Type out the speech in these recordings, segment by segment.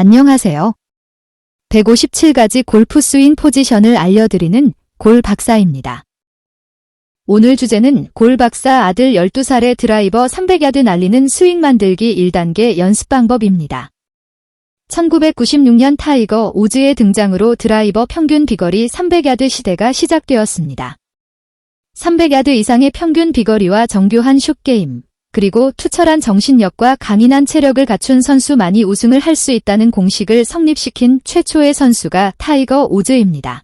안녕하세요. 157가지 골프 스윙 포지션을 알려드리는 골 박사입니다. 오늘 주제는 골 박사 아들 12살의 드라이버 300야드 날리는 스윙 만들기 1단계 연습 방법입니다. 1996년 타이거 우즈의 등장으로 드라이버 평균 비거리 300야드 시대가 시작되었습니다. 300야드 이상의 평균 비거리와 정교한 슛게임, 그리고 투철한 정신력과 강인한 체력을 갖춘 선수만이 우승을 할 수 있다는 공식을 성립시킨 최초의 선수가 타이거 우즈입니다.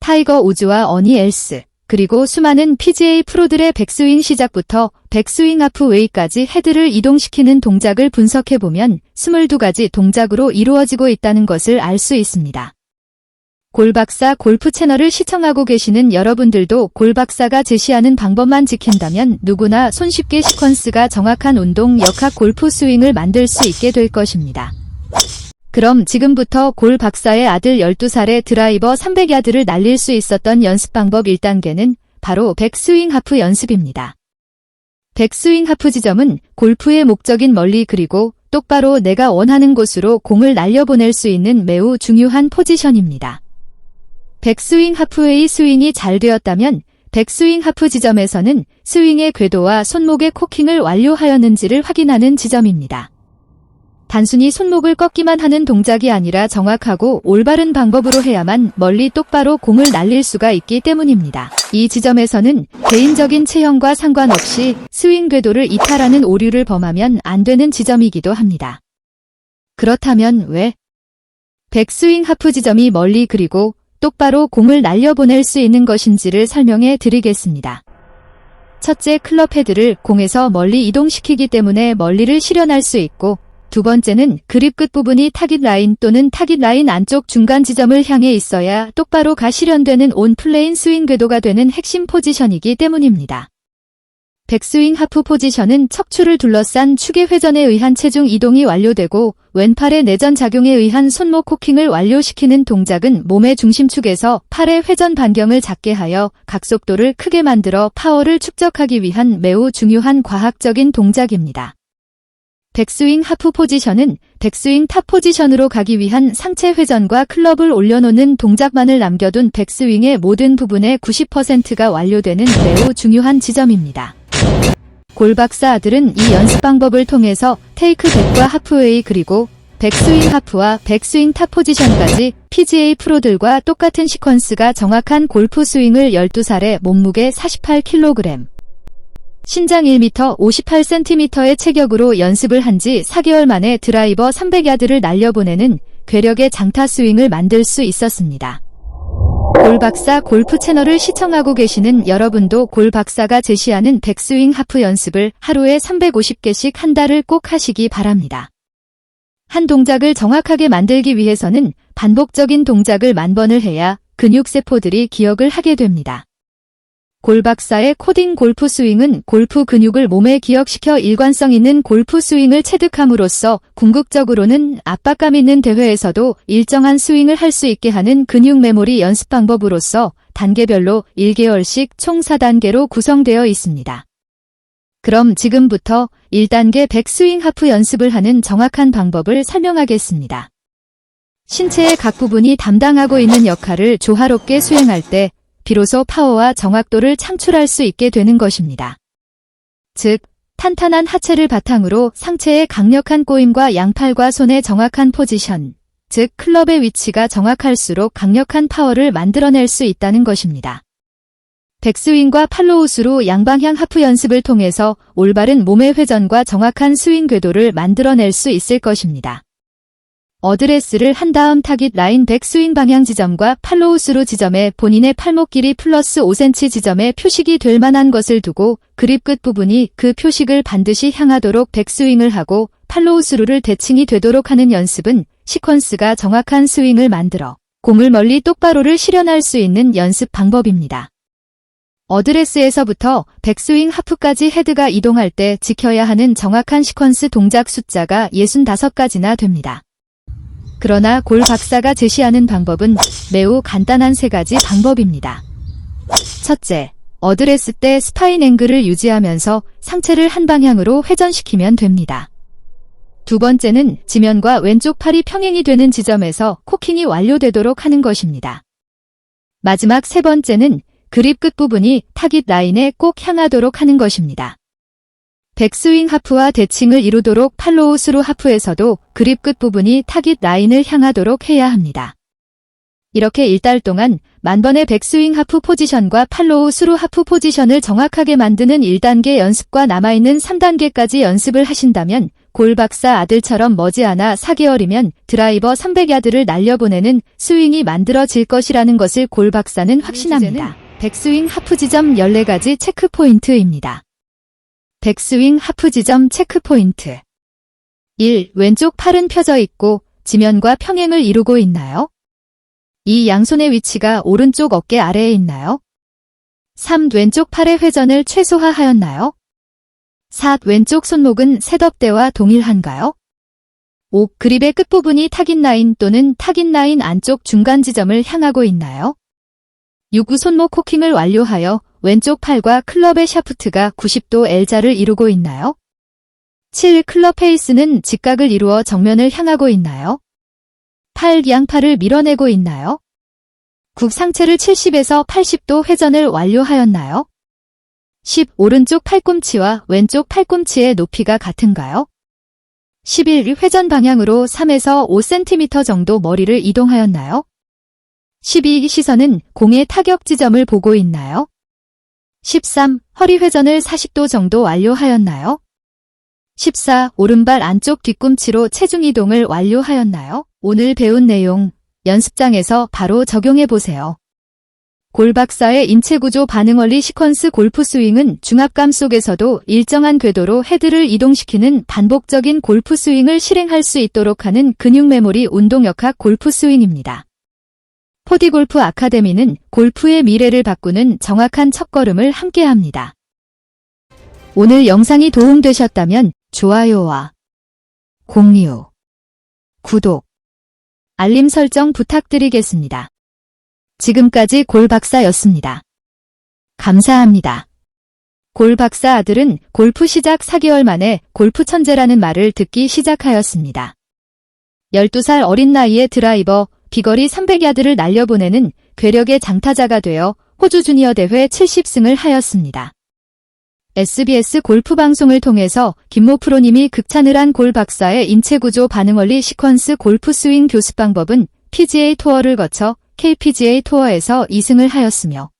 타이거 우즈와 어니 엘스, 그리고 수많은 PGA 프로들의 백스윙 시작부터 백스윙 하프 웨이까지 헤드를 이동시키는 동작을 분석해보면 22가지 동작으로 이루어지고 있다는 것을 알 수 있습니다. 골박사 골프 채널을 시청하고 계시는 여러분들도 골박사가 제시하는 방법만 지킨다면 누구나 손쉽게 시퀀스가 정확한 운동 역학 골프 스윙을 만들 수 있게 될 것입니다. 그럼 지금부터 골 박사의 아들 12살의 드라이버 300야드를 날릴 수 있었던 연습 방법 1단계는 바로 백스윙 하프 연습입니다. 백스윙 하프 지점은 골프의 목적인 멀리 그리고 똑바로 내가 원하는 곳으로 공을 날려보낼 수 있는 매우 중요한 포지션입니다. 백스윙 하프웨이 스윙이 잘 되었다면 백스윙 하프 지점에서는 스윙의 궤도와 손목의 코킹을 완료하였는지를 확인하는 지점입니다. 단순히 손목을 꺾기만 하는 동작이 아니라 정확하고 올바른 방법으로 해야만 멀리 똑바로 공을 날릴 수가 있기 때문입니다. 이 지점에서는 개인적인 체형과 상관없이 스윙 궤도를 이탈하는 오류를 범하면 안 되는 지점이기도 합니다. 그렇다면 왜? 백스윙 하프 지점이 멀리 그리고 똑바로 공을 날려보낼 수 있는 것인지를 설명해 드리겠습니다. 첫째, 클럽 헤드를 공에서 멀리 이동시키기 때문에 멀리를 실현할 수 있고, 두 번째는 그립 끝 부분이 타깃 라인 또는 타깃 라인 안쪽 중간 지점을 향해 있어야 똑바로 가 실현되는 온 플레인 스윙 궤도가 되는 핵심 포지션이기 때문입니다. 백스윙 하프 포지션은 척추를 둘러싼 축의 회전에 의한 체중 이동이 완료되고 왼팔의 내전 작용에 의한 손목 코킹을 완료시키는 동작은 몸의 중심축에서 팔의 회전 반경을 작게 하여 각속도를 크게 만들어 파워를 축적하기 위한 매우 중요한 과학적인 동작입니다. 백스윙 하프 포지션은 백스윙 탑 포지션으로 가기 위한 상체 회전과 클럽을 올려놓는 동작만을 남겨둔 백스윙의 모든 부분의 90%가 완료되는 매우 중요한 지점입니다. 골박사 아들은 이 연습 방법을 통해서 테이크 백과 하프웨이 그리고 백스윙 하프와 백스윙 탑 포지션까지 PGA 프로들과 똑같은 시퀀스가 정확한 골프 스윙을 12살에 몸무게 48kg, 신장 1m 58cm의 체격으로 연습을 한 지 4개월 만에 드라이버 300야드를 날려보내는 괴력의 장타 스윙을 만들 수 있었습니다. 골박사 골프 채널을 시청하고 계시는 여러분도 골박사가 제시하는 백스윙 하프 연습을 하루에 350개씩 한 달을 꼭 하시기 바랍니다. 한 동작을 정확하게 만들기 위해서는 반복적인 동작을 만 번을 해야 근육세포들이 기억을 하게 됩니다. 골박사의 코딩 골프 스윙은 골프 근육을 몸에 기억시켜 일관성 있는 골프 스윙을 체득함으로써 궁극적으로는 압박감 있는 대회에서도 일정한 스윙을 할 수 있게 하는 근육 메모리 연습 방법으로서 단계별로 1개월씩 총 4단계로 구성되어 있습니다. 그럼 지금부터 1단계 백스윙 하프 연습을 하는 정확한 방법을 설명하겠습니다. 신체의 각 부분이 담당하고 있는 역할을 조화롭게 수행할 때 비로소 파워와 정확도를 창출할 수 있게 되는 것입니다. 즉, 탄탄한 하체를 바탕으로 상체의 강력한 꼬임과 양팔과 손의 정확한 포지션, 즉 클럽의 위치가 정확할수록 강력한 파워를 만들어낼 수 있다는 것입니다. 백스윙과 팔로우스로 양방향 하프 연습을 통해서 올바른 몸의 회전과 정확한 스윙 궤도를 만들어낼 수 있을 것입니다. 어드레스를 한 다음 타깃 라인 백 스윙 방향 지점과 팔로우스루 지점에 본인의 팔목 길이 플러스 5cm 지점에 표식이 될 만한 것을 두고 그립 끝 부분이 그 표식을 반드시 향하도록 백 스윙을 하고 팔로우스루를 대칭이 되도록 하는 연습은 시퀀스가 정확한 스윙을 만들어 공을 멀리 똑바로를 실현할 수 있는 연습 방법입니다. 어드레스에서부터 백스윙 하프까지 헤드가 이동할 때 지켜야 하는 정확한 시퀀스 동작 숫자가 65가지나 됩니다. 그러나 골 박사가 제시하는 방법은 매우 간단한 세 가지 방법입니다. 첫째, 어드레스 때 스파인 앵글을 유지하면서 상체를 한 방향으로 회전시키면 됩니다. 두 번째는 지면과 왼쪽 팔이 평행이 되는 지점에서 코킹이 완료되도록 하는 것입니다. 마지막 세 번째는 그립 끝부분이 타깃 라인에 꼭 향하도록 하는 것입니다. 백스윙 하프와 대칭을 이루도록 팔로우 스루 하프에서도 그립 끝부분이 타깃 라인을 향하도록 해야 합니다. 이렇게 일달 동안 만 번의 백스윙 하프 포지션과 팔로우 스루 하프 포지션을 정확하게 만드는 1단계 연습과 남아있는 3단계까지 연습을 하신다면 골박사 아들처럼 머지않아 4개월이면 드라이버 300야드를 날려보내는 스윙이 만들어질 것이라는 것을 골박사는 확신합니다. 백스윙 하프 지점 14가지 체크 포인트입니다. 백스윙 하프 지점 체크 포인트 1. 왼쪽 팔은 펴져 있고 지면과 평행을 이루고 있나요? 2. 양손의 위치가 오른쪽 어깨 아래에 있나요? 3. 왼쪽 팔의 회전을 최소화하였나요? 4. 왼쪽 손목은 셋업대와 동일한가요? 5. 그립의 끝부분이 타깃 라인 또는 타깃 라인 안쪽 중간 지점을 향하고 있나요? 6. 손목 코킹을 완료하여 왼쪽 팔과 클럽의 샤프트가 90도 L자를 이루고 있나요? 7. 클럽 페이스는 직각을 이루어 정면을 향하고 있나요? 8. 양팔을 밀어내고 있나요? 9. 상체를 70에서 80도 회전을 완료하였나요? 10. 오른쪽 팔꿈치와 왼쪽 팔꿈치의 높이가 같은가요? 11. 회전 방향으로 3에서 5cm 정도 머리를 이동하였나요? 12. 시선은 공의 타격 지점을 보고 있나요? 13. 허리 회전을 40도 정도 완료하였나요? 14. 오른발 안쪽 뒤꿈치로 체중 이동을 완료하였나요? 오늘 배운 내용 연습장에서 바로 적용해 보세요. 골박사의 인체구조 반응원리 시퀀스 골프 스윙은 중압감 속에서도 일정한 궤도로 헤드를 이동시키는 반복적인 골프 스윙을 실행할 수 있도록 하는 근육 메모리 운동역학 골프 스윙입니다. 포디골프 아카데미는 골프의 미래를 바꾸는 정확한 첫걸음을 함께합니다. 오늘 영상이 도움되셨다면 좋아요와 공유, 구독, 알림 설정 부탁드리겠습니다. 지금까지 골박사였습니다. 감사합니다. 골박사 아들은 골프 시작 4개월 만에 골프 천재라는 말을 듣기 시작하였습니다. 12살 어린 나이에 드라이버, 비거리 300야드를 날려보내는 괴력의 장타자가 되어 호주 주니어 대회 70승을 하였습니다. SBS 골프 방송을 통해서 김모 프로님이 극찬을 한 골 박사의 인체구조 반응원리 시퀀스 골프 스윙 교습 방법은 PGA 투어를 거쳐 KPGA 투어에서 2승을 하였으며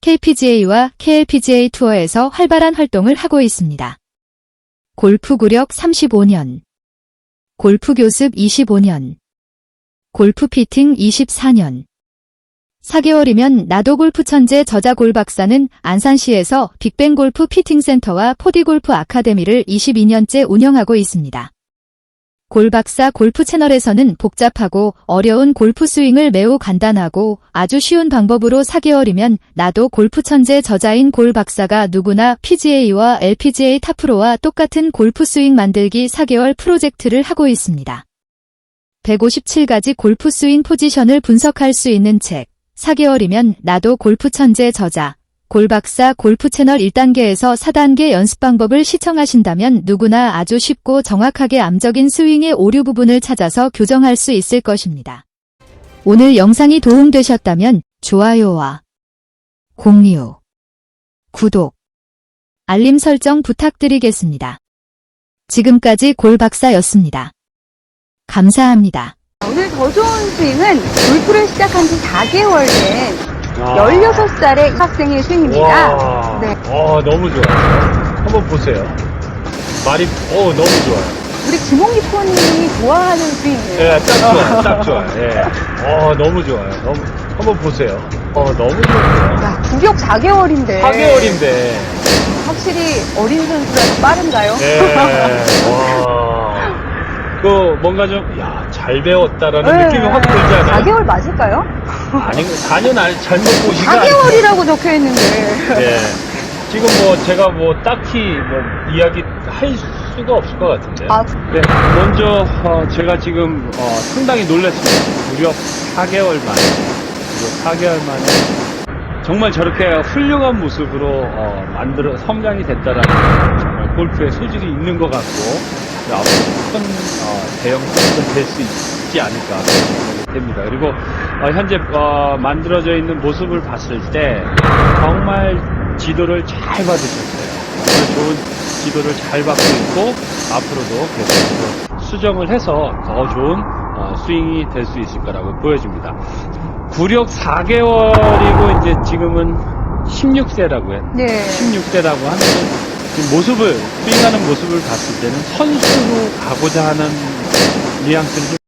KPGA와 KLPGA 투어에서 활발한 활동을 하고 있습니다. 골프 구력 35년, 골프 교습 25년, 골프 피팅 24년. 4개월이면 나도 골프 천재 저자 골 박사는 안산시에서 빅뱅 골프 피팅 센터와 포디 골프 아카데미를 22년째 운영하고 있습니다. 골 박사 골프 채널에서는 복잡하고 어려운 골프 스윙을 매우 간단하고 아주 쉬운 방법으로 4개월이면 나도 골프 천재 저자인 골 박사가 누구나 PGA와 LPGA 탑프로와 똑같은 골프 스윙 만들기 4개월 프로젝트를 하고 있습니다. 157가지 골프 스윙 포지션을 분석할 수 있는 책 4개월이면 나도 골프 천재 저자 골박사 골프 채널 1단계에서 4단계 연습 방법을 시청하신다면 누구나 아주 쉽고 정확하게 암적인 스윙의 오류 부분을 찾아서 교정할 수 있을 것입니다. 오늘 영상이 도움되셨다면 좋아요와 공유, 구독, 알림 설정 부탁드리겠습니다. 지금까지 골박사였습니다. 감사합니다. 오늘 더 좋은 스윙은 골프를 시작한 지 4개월 된 아. 16살의 학생의 스윙입니다. 와, 네. 와, 너무 좋아요. 한번 보세요. 말이, 어, 너무 좋아요. 우리 김홍기 프로님이 좋아하는 스윙이에요. 예, 딱 좋아요. 딱 좋아요. 예. 어, 너무 좋아요. 너무, 한번 보세요. 어, 너무 좋아요. 야, 구격 4개월인데. 4개월인데. 확실히 어린 선수라서 빠른가요? 예. 와. 그, 뭔가 좀, 야, 잘 배웠다라는 네. 느낌이 확 들잖아요. 4개월 맞을까요? 아니, 4년 안, 잘못 보시가 아니고. 4개월이라고 적혀 있는데. 네. 지금 뭐, 제가 뭐, 딱히 뭐, 이야기 할 수가 없을 것 같은데요. 아, 네, 먼저 어, 제가 지금 어, 상당히 놀랐습니다. 무려 4개월 만에, 무려 4개월 만에 정말 저렇게 훌륭한 모습으로 어, 만들어 성장이 됐다라는 건 정말 골프에 소질이 있는 것 같고 앞으로 큰 어, 대형 선수가 될수 있지 않을까 생각이 됩니다. 그리고 어, 현재 어, 만들어져 있는 모습을 봤을 때 정말 지도를 잘 받으셨어요. 좋은 지도를 잘 받고 있고 앞으로도 계속 수정을 해서 더 좋은 어, 스윙이 될 수 있을 거라고 보여집니다. 구력 4개월이고 이제 지금은 16세라고요. 네. 16세라고 하면 모습을 스윙하는 모습을 봤을 때는 선수로 가고자 하는 뉘앙스를 좀